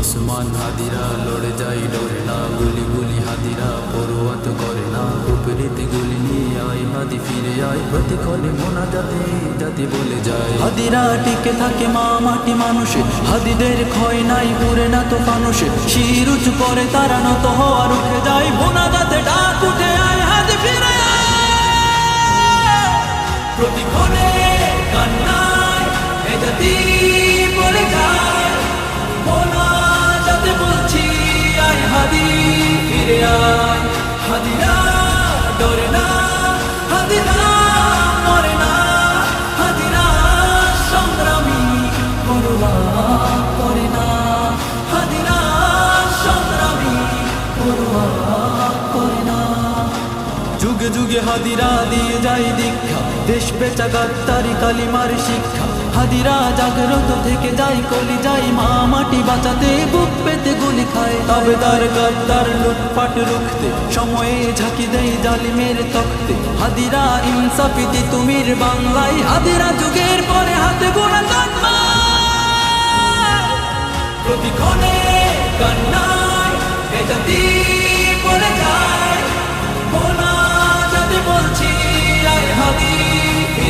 ওসমান হাদিরা, লড়ে যাই ডরে না, গুলি গুলি হাদিরা পড়ুয়াত করে না, উপরিতে গুলি নিয়ে আয়, হাদি ফিরে আয়, প্রতিক্ষণে মোনা জাতি জাতি বলে যায়। হাদিরা টিকে থাকে মা মাটি মানুষে, হাদিদের ক্ষয় নাই পুরে না তো মানুষে শির উঁচু করে তারা নত হওয়ার উঠে যায় বোনা দাতে যুগে হাদিরা দিয়ে যাই দীক্ষা। দেশ বেচা গাদ্দারি, কালিমার শিক্ষা। হাদিরা জাগ্রত থেকে যাই কলি যাই, মা মাটি বাঁচাতে বুক পেতে গুলি খায়। তবে তার গাদ্দার লুটপাট রুখতে, সময়ে ঝাঁকি দেই জালিমের তখতে হাদিরা ইনসাফি দি তুমির বাংলায়, হাদিরা যুগের পরে হাতে জন্মায় প্রতিক্ষণে কান্নায় এ জাতি বলে যায়।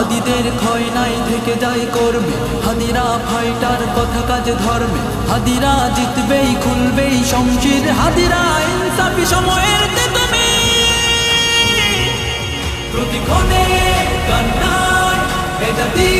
হাদিদের ক্ষয় নাই থেকে যাই করবে হাদিরা ফাইটার কথা কাজে ধরবে হাদিরা জিতবেই, খুলবেই শমশির। হাদিরা ইনসাফি সময়ের তুমি প্রতিক্ষণে কান্নায় এ জাতি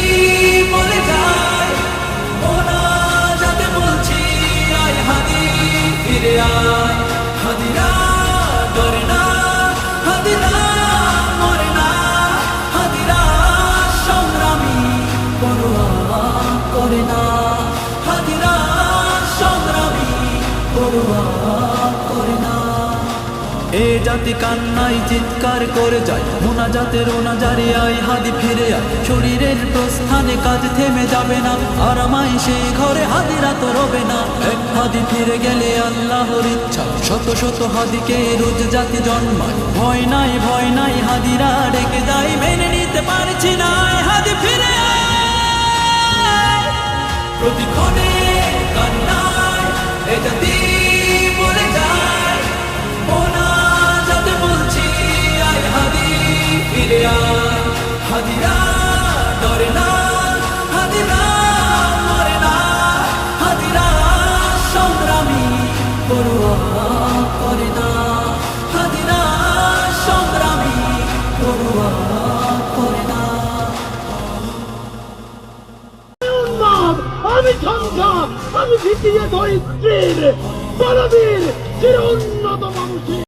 জাতি কান্নাই চিৎকার করে যায়। মোনা জাতের ওনা জারি আয়, হাদি ফিরে আয়। শরীরের প্রস্থানে কাজ থেমে যাবে না। আর আমায় সেই ঘরে হাদিরা তো রবে না। এক হাদি ফিরে গেলে আল্লাহর ইচ্ছা। শত শত হাদিকে রোজ জাতি জন্মায়। ভয় নাই ভয় নাই, হাদিরা ডেকে যাই মেনে নিতে পারছি না, হাদি ফিরে প্রতিক্ষণে আমি সংসার আমি ভিতিয়ে ধরিত্রীর বলবীর চির